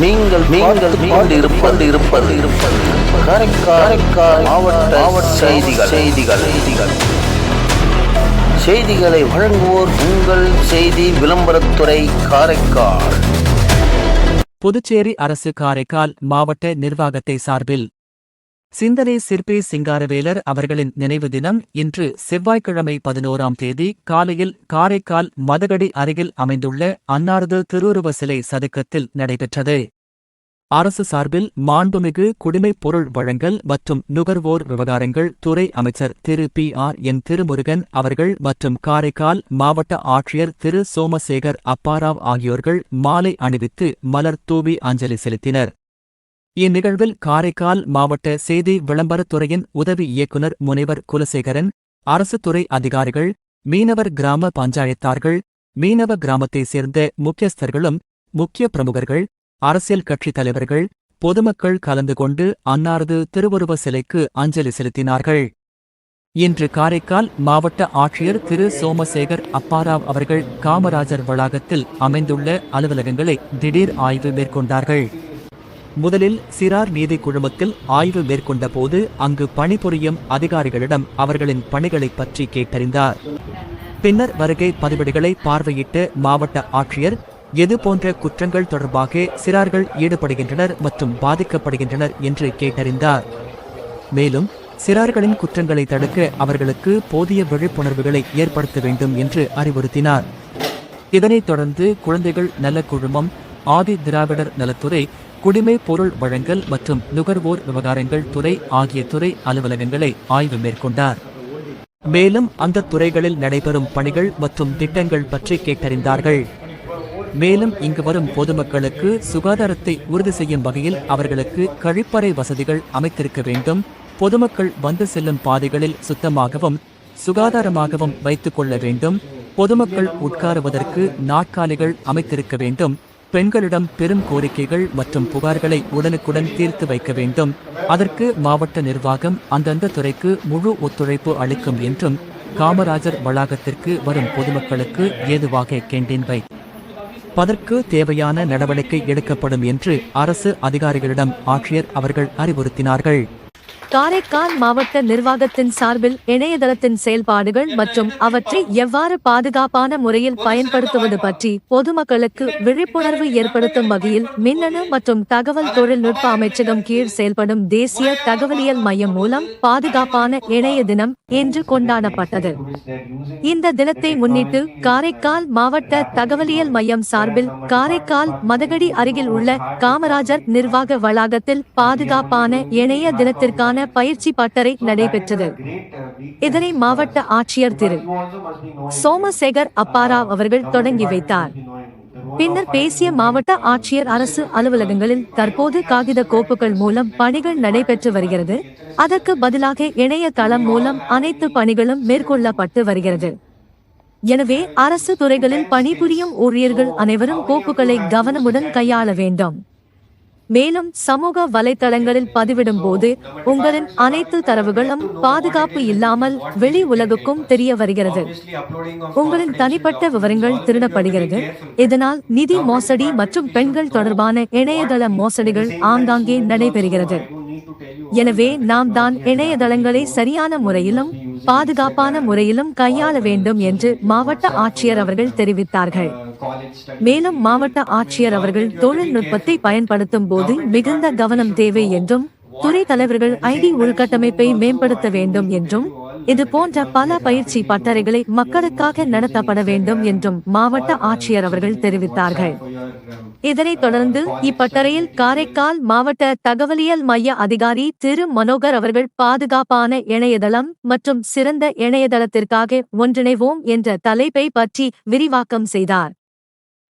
நீங்கள் நீங்கள் நீங்கள் இருப்பது இருப்பது இருப்பது காரைக்கால் மாவட்ட மாவட்ட செய்திகள். செய்திகள். செய்திகள். செய்திகளை வழங்குவோர் உங்கள் செய்தி விளம்பரத்துறை காரைக்கால். புதுச்சேரி அரசு காரைக்கால் மாவட்ட நிர்வாகத்தை சார்பில் சிந்தனை சிற்பி சிங்காரவேலர் அவர்களின் நினைவு தினம் இன்று செவ்வாய்க்கிழமை பதினோராம் தேதி காலையில் காரைக்கால் மதகடி அருகில் அமைந்துள்ள அன்னாரது திருவுருவ சிலை சதுக்கத்தில் நடைபெற்றது. அரசு சார்பில் மாண்புமிகு குடிமைப் பொருள் வழங்கல் மற்றும் நுகர்வோர் விவகாரங்கள் துறை அமைச்சர் Thiru P R N Thirumurugan அவர்கள் மற்றும் காரைக்கால் மாவட்ட ஆட்சியர் திரு சோமசேகர் அப்பாராவ் ஆகியோர்கள் மாலை அணிவித்து மலர் தூவி அஞ்சலி செலுத்தினர். இந்நிகழ்வில் காரைக்கால் மாவட்ட செய்தி விளம்பரத்துறையின் உதவி இயக்குநர் முனைவர் குலசேகரன் அரசு துறை அதிகாரிகள் மீனவர் கிராம பஞ்சாயத்தார்கள் மீனவ கிராமத்தைச் சேர்ந்த முக்கியஸ்தர்களும் முக்கிய பிரமுகர்கள் அரசியல் கட்சித் தலைவர்கள் பொதுமக்கள் கலந்து கொண்டு அன்னாரது திருவுருவ சிலைக்கு அஞ்சலி செலுத்தினார்கள். இன்று காரைக்கால் மாவட்ட ஆட்சியர் திரு. சோமசேகர் அப்பாராவ் அவர்கள் காமராஜர் வளாகத்தில் அமைந்துள்ள அலுவலகங்களை திடீர் ஆய்வு மேற்கொண்டார்கள். முதலில் சிறார் நீதி குழுமத்தில் ஆய்வு மேற்கொண்ட போது அங்கு பணிபுரியும் அதிகாரிகளிடம் அவர்களின் பணிகளைப் பற்றி கேட்டறிந்தார். பின்னர் வருகை பதிவேடுகளை பார்வையிட்டு மாவட்ட ஆட்சியர் எது போன்ற குற்றங்கள் தொடர்பாக சிறார்கள் ஈடுபடுகின்றனர் மற்றும் பாதிக்கப்படுகின்றனர் என்று கேட்டறிந்தார். மேலும் சிறார்களின் குற்றங்களை தடுக்க அவர்களுக்கு போதிய விழிப்புணர்வுகளை ஏற்படுத்த வேண்டும் என்று அறிவுறுத்தினார். இதனைத் தொடர்ந்து குழந்தைகள் நல குழுமம் ஆதி திராவிடர் நலத்துறை குடிமை பொருள் வழங்கல் மற்றும் நுகர்வோர் விவகாரங்கள் துறை ஆகிய துறை அலுவலகங்களை ஆய்வு மேற்கொண்டார். மேலும் அந்த துறைகளில் நடைபெறும் பணிகள் மற்றும் திட்டங்கள் பற்றி கேட்டறிந்தார்கள். மேலும் இங்கு வரும் பொதுமக்களுக்கு சுகாதாரத்தை உறுதி செய்யும் வகையில் அவர்களுக்கு கழிப்பறை வசதிகள் அமைத்திருக்க வேண்டும். பொதுமக்கள் வந்து செல்லும் பாதைகளில் சுத்தமாகவும் சுகாதாரமாகவும் வைத்துக் கொள்ள வேண்டும். பொதுமக்கள் உட்காருவதற்கு நாற்காலிகள் அமைத்திருக்க வேண்டும். பெண்களிடம் பெரும் கோரிக்கைகள் மற்றும் புகார்களை உடனுக்குடன் தீர்த்து வைக்க வேண்டும். அதற்கு மாவட்ட நிர்வாகம் அந்தந்த துறைக்கு முழு ஒத்துழைப்பு அளிக்கும் என்றும் காமராஜர் வளாகத்திற்கு வரும் பொதுமக்களுக்கு ஏதுவாக கேண்டீன் வை பதற்கு தேவையான நடவடிக்கை எடுக்கப்படும் என்று அரசு அதிகாரிகளிடம் ஆட்சியர் அவர்கள் அறிவுறுத்தினார்கள். காரைக்கால் மாவட்ட நிர்வாகத்தின் சார்பில் இணையதளத்தின் செயல்பாடுகள் மற்றும் அவற்றை எவ்வாறு பாதுகாப்பான முறையில் பயன்படுத்துவது பற்றி பொதுமக்களுக்கு விழிப்புணர்வு ஏற்படுத்தும் வகையில் மின்னணு மற்றும் தகவல் தொழில்நுட்ப அமைச்சகம் கீழ் செயல்படும் தேசிய தகவலியல் மையம் மூலம் பாதுகாப்பான இணைய தினம் இன்று கொண்டாடப்பட்டது. இந்த தினத்தை முன்னிட்டு காரைக்கால் மாவட்ட தகவலியல் மையம் சார்பில் காரைக்கால் மதகடி அருகில் உள்ள காமராஜர் நிர்வாக வளாகத்தில் பாதுகாப்பான இணைய தினத்திற்கான பயிற்சி பட்டறை நடைபெற்றது. இதனை மாவட்ட ஆட்சியர் திரு. சோமசேகர் அப்பாராவ் அவர்கள் தொடங்கி வைத்தார். பின்னர் பேசிய மாவட்ட ஆட்சியர் அரசு அலுவலகங்களில் தற்போது காகித கோப்புகள் மூலம் பணிகள் நடைபெற்று வருகிறது. அதற்கு பதிலாக இணையதளம் மூலம் அனைத்து பணிகளும் மேற்கொள்ளப்பட்டு வருகிறது. எனவே அரசு துறைகளில் பணிபுரியும் ஊழியர்கள் அனைவரும் கோப்புகளை கவனமுடன் கையாள வேண்டும். மேலும் சமூக வலைத்தளங்களில் பதிவிடும் போது உங்களின் அனைத்து தரவுகளும் பாதுகாப்பு இல்லாமல் வெளி உலகுக்கும் தெரிய வருகிறது. உங்களின் தனிப்பட்ட விவரங்கள் திருடப்படுகிறது. இதனால் நிதி மோசடி மற்றும் பெண்கள் தொடர்பான இணையதள மோசடிகள் ஆங்காங்கே நடைபெறுகிறது. எனவே நாம் தான் இணையதளங்களை சரியான முறையிலும் பாதுகாப்பான முறையிலும் கையாள வேண்டும் என்று மாவட்ட ஆட்சியர் அவர்கள் தெரிவித்தார்கள். மேலும் மாவட்ட ஆட்சியர் அவர்கள் தொழில்நுட்பத்தை பயன்படுத்தும் போது மிகுந்த கவனம் தேவை என்றும் துறை தலைவர்கள் ஐடி உள்கட்டமைப்பை மேம்படுத்த வேண்டும் என்றும் இது போன்ற பல பயிற்சி பட்டறைகளை மக்களுக்காக நடத்தப்பட வேண்டும் என்றும் மாவட்ட ஆட்சியர் அவர்கள் தெரிவித்தார்கள். இதனைத் தொடர்ந்து இப்பட்டறையில் காரைக்கால் மாவட்ட தகவலியல் மைய அதிகாரி திரு. மனோகர் அவர்கள் பாதுகாப்பான இணையதளம் மற்றும் சிறந்த இணையதளத்திற்காக ஒன்றிணைவோம் என்ற தலைப்பை பற்றி விரிவாக்கம் செய்தார்.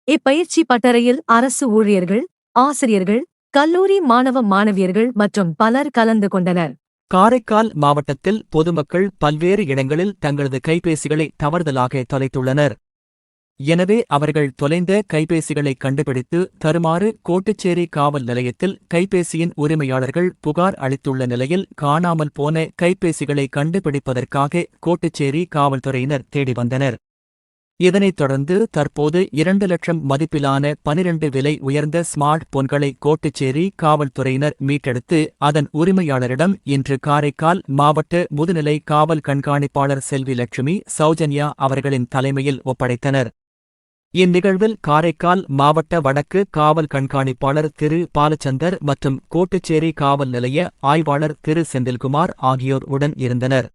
இப்பயிற்சி பட்டறையில் அரசு ஊழியர்கள் ஆசிரியர்கள் கல்லூரி மாணவ மாணவியர்கள் மற்றும் பலர் கலந்து கொண்டனர். காரைக்கால் மாவட்டத்தில் பொதுமக்கள் பல்வேறு இடங்களில் தங்களது கைபேசிகளை தவறுதலாக தொலைத்துள்ளனர். எனவே அவர்கள் தொலைந்த கைபேசிகளை கண்டுபிடித்து தருமாறு கோட்டுச்சேரி காவல் நிலையத்தில் கைபேசியின் உரிமையாளர்கள் புகார் அளித்துள்ள நிலையில் காணாமல் போன கைபேசிகளை கண்டுபிடிப்பதற்காக கோட்டுச்சேரி காவல்துறையினர் தேடி வந்தனர். இதனைத் தொடர்ந்து தற்போது இரண்டு லட்சம் மதிப்பிலான பனிரண்டு விலை உயர்ந்த ஸ்மார்ட் போன்களை கோட்டுச்சேரி காவல்துறையினர் மீட்டெடுத்து அதன் உரிமையாளரிடம் இன்று காரைக்கால் மாவட்ட முதுநிலை காவல் கண்காணிப்பாளர் செல்வி லட்சுமி சௌஜன்யா அவர்களின் தலைமையில் ஒப்படைத்தனர். இந்நிகழ்வில் காரைக்கால் மாவட்ட வடக்கு காவல் கண்காணிப்பாளர் திரு. பாலச்சந்தர் மற்றும் கோட்டுச்சேரி காவல் நிலைய ஆய்வாளர் திரு. செந்தில்குமார் ஆகியோர் உடன் இருந்தனர்.